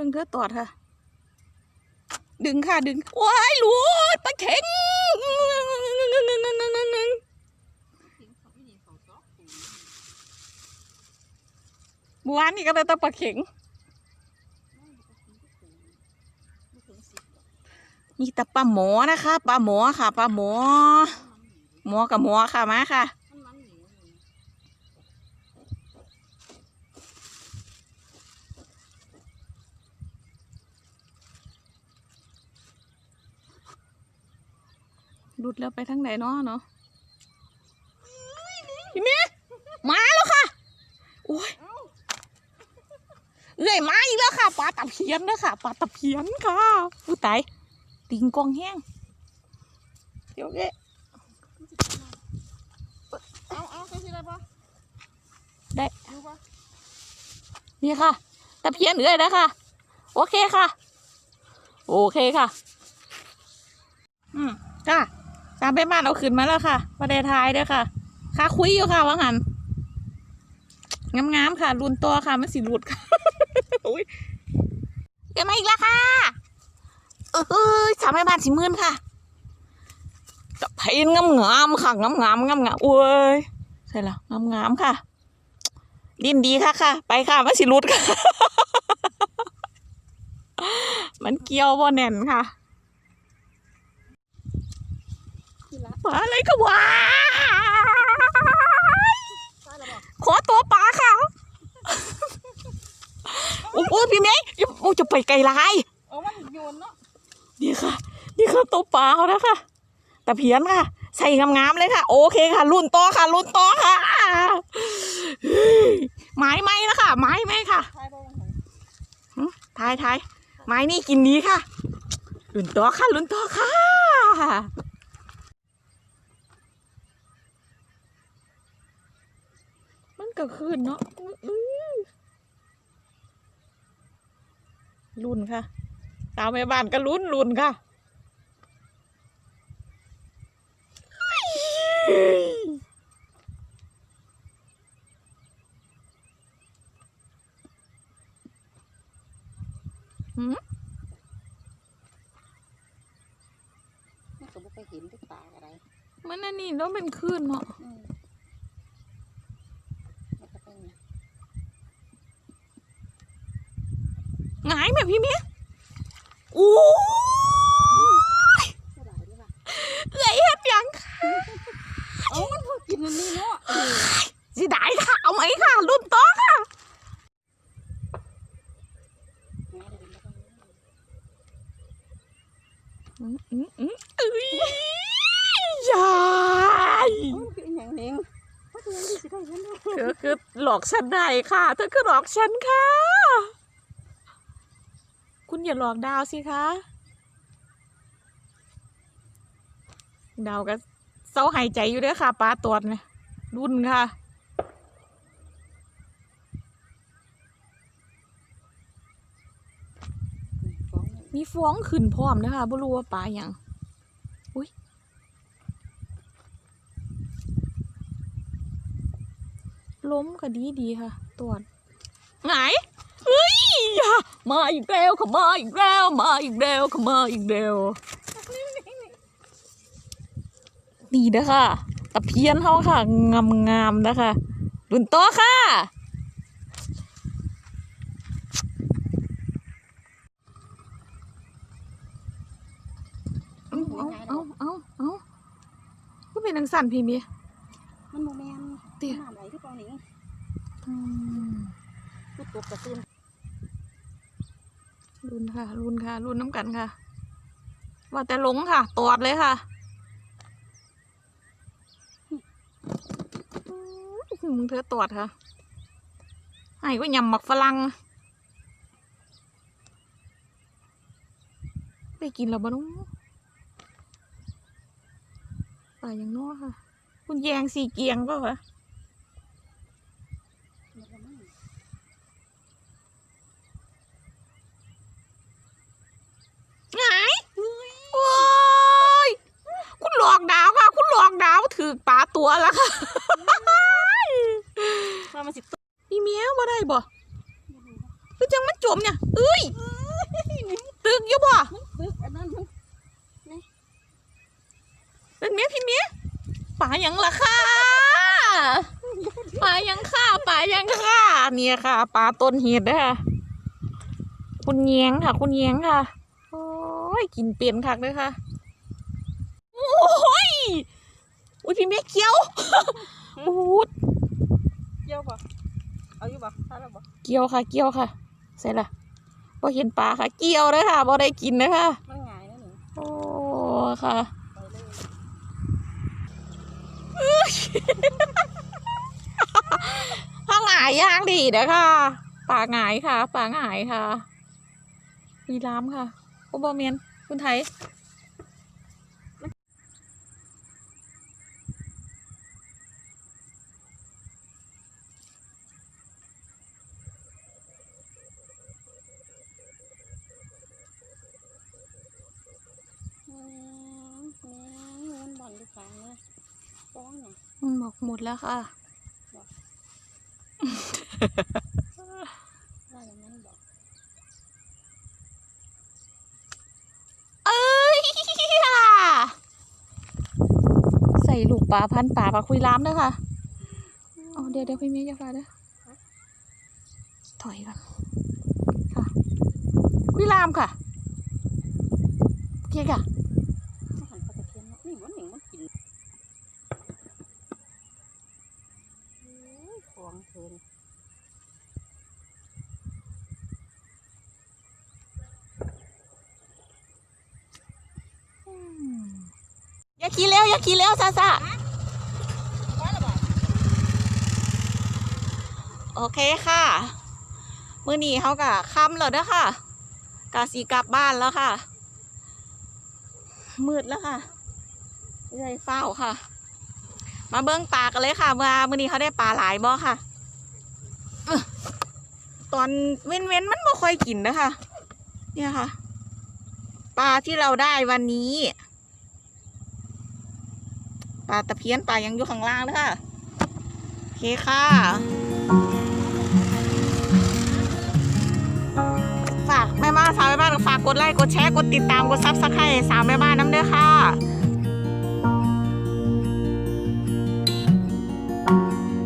บิ่งเธอตอดค่ะ ดึงค่ะดึงว้ายหลุดปลาเข็งเมื่อวนี่ก็เลยตะปลาเข็ง มีแต่ปลาหมอนะคะปลาหมอค่ะปลาหมอ หมอกับหมอค่ะมาค่ะ หลุดแล้วไปทางไหนเนาะเนาะพี่เมย์มาแล้วค่ะ โอ้ยเอ้ยมาอีกแล้วค่ะปลาตะเพียนนะค่ะปลาตะเพียนค่ะผู้ตายติงกองแห้งเดี๋ยวเอ๊ะเอาเอาใช่สิได้ปะได้ดูปะนี่ค่ะตะเพียนเอ้ยนะค่ะ โอเคค่ะ โอเคค่ะ อืมจ้า ตามไปบ้านเอาขึ้นมาแล้วค่ะประเดทายเด้อค่ะค่าคุยอยู่ค่ะว่างันงามๆค่ะรุนตัวค่ะมันสิหลุดค่ะอุ้ยเกิดมาอีกแล้วค่ะเออสามไปบ้านสิหมื่นค่ะตะเพียนงามๆค่ะงามๆงามๆโอ้ยใช่แล้วงามๆค่ะ ดินดีค่ะค่ะ ไปค่ะมันสิหลุดค่ะ มันเกี่ยวบ่แน่นค่ะ นี่ละปลาอะไรก็ว้าใช่แล้วปะขอตัวปลาค่ะโอ้โหพี่เมย์โอ้จะไปไกลไรเอามันโยนเนาะนี่ค่ะ นี่คือตัวปลาเขานะคะตะเพียนค่ะ ใส่งามๆเลยค่ะ โอเคค่ะ รุ่นต่อค่ะ รุ่นต่อค่ะเฮ้ยไม้ไหมนะคะไม้ไหมค่ะใช่ปะมันทายทายไม้นี่กินนี้ค่ะ รุ่นต่อค่ะ รุ่นต่อค่ะ มัน ก็คืนเนาะอื้อรุ่นค่ะตามไปบ้านก็รุ่นรุ่นค่ะหืมมันก็บ่เคยเห็นด้วยตาอะไร มันอันนี้แล้วเป็นคลื่นเนาะ อืมมันก็เป็นไง หงายแบบพี่เมียโอ้ยเท่าไหร่ด้วยล่ะเอ้ยเฮ็ดหยังค่ะเอามันเพิ่งกินอันนี้เนาะเออสิได้ค่ะเอาไหมค่ะรุ่นต่อค่ะงั้นเดี๋ยวมันก็ต้องอืมอืมอืมเอ้ยยายเอามันคืออหย่างหนึ่งเพราะฉะนั้นที่สิได้เห็นเนาะเธอคือหลอกฉันได้ค่ะเธอคือหลอกฉันค่ะ คุณอย่าหลอกดาวสิคะ ดาวก็เศร้าหายใจอยู่ด้วยค่ะปลาตอดเนี่ยรุ่นค่ะ มีฟ้องขึ้นพร้อมนะคะบ่รู้ว่าปลาอย่างอุ้ยล้มก็ดีดีค่ะตรวจไหน ยอย่ามาอีกแล้วค่ะมาอีกแล้วมาอีกแล้วค่ะมาอีกแล้วดีนะคะตะเพียนเขาค่ะ งามงามๆนะคะรุ่นโตอค่ะ เอาเอาเอาเอาเอาก็เป็นนังสั่นพี่เมียมันโมแมนเตี้ยน้ำไหลที่เปล่าหนิงอืมพูดตกกระตุ้น รุนค่ะ รุนค่ะ รุนน้ำกันค่ะ ว่าแต่หลงค่ะ ตอดเลยค่ะมึงเธอตอดค่ะไอ้ก็ยำหมักฝรั่งได้กินแล้วบ้านุ้ป่าอย่างน้อค่ะ คุณแยงสีเกียงเปล่าคะ มันก็มั่ง ไงโอ้ย คุณหลอกดาวค่ะ คุณหลอกดาวถือปลา ตัวล้วค่ะว่ามันสิตกมีเมียบ่ได้บ่คือจังมันจมเนี่ยเอ้ยตึกอยู่บ่ตึกอันนั้นเป็นเมียพี่เมียป่ายังล่ะค่ะป่ายังค่ะป่ายังค่ะเนี่ยค่ะป่าต้นเหตุนะคะคุณแยงค่ะ คุณแยงค่ะโอ้ยกินเปลี่ยนคักเลยค่ะโอ้ย อุ้ยพี่เมียเกี้ยวโอ้ยเกี่ยวบ่เอาอยู่บ่ถ้าแล้วบ่เกี้ยวค่ะ เกี้ยวค่ะเสร็จละพอเห็นปลาค่ะ เกี้ยวเลยค่ะพอได้กินนะคะมันง่ายนะหนูโอ้ค่ะไปเลยถ้าหงายย่างดีนะคะปลาหงายค่ะปลาหงายค่ะมีล้ามค่ะโอบอเมียนคุณไทย อืมอืมเงินบ่อนดีกว่าเนี่ยป้องเนี่ยอืมบอกหมดแล้วค่ะว่าอย่างนั้นบอกเอ้ยใส่ลูกปลาพันปลาปลาคุยล้ามด้วยค่ะเอาเดี๋ยวเดี๋ยวพี่เมย์จะฟ้าเด้อถอยก่อนค่ะคุยล้ามค่ะโอเคค่ะ ถ้าหันปลากระเทียมเนาะนี่มันหนึ่งมันกินโอ้ยของเธอนี่ อย่า ขี่เร็วอย่าขี่เร็วซาซาว่าโอเคค่ะ มื้อนี้เขากะค่ำแล้วเด้อค่ะกะสีกลับบ้านแล้วค่ะ มืดแล้วค่ะเรื่อยเฝ้าค่ะ มาเบิ้งปลากันเลยค่ะมื่อมื้อนี้เขาได้ปลาหลายบ่ค่ะ ตอนเว้นเว้นมันบ่ค่อยกินนะคะ เนี่ยค่ะ ปลาที่เราได้วันนี้ ปลาตะเพียนปลายังอยู่ข้างล่างเลยค่ะโอเคค่ะฝากแม่บ้านสาวแม่บ้านฝากกดไลค์กดแชร์กดติดตามกดซับสไครต์สาวแม่บ้านน้ำเด้อค่ะ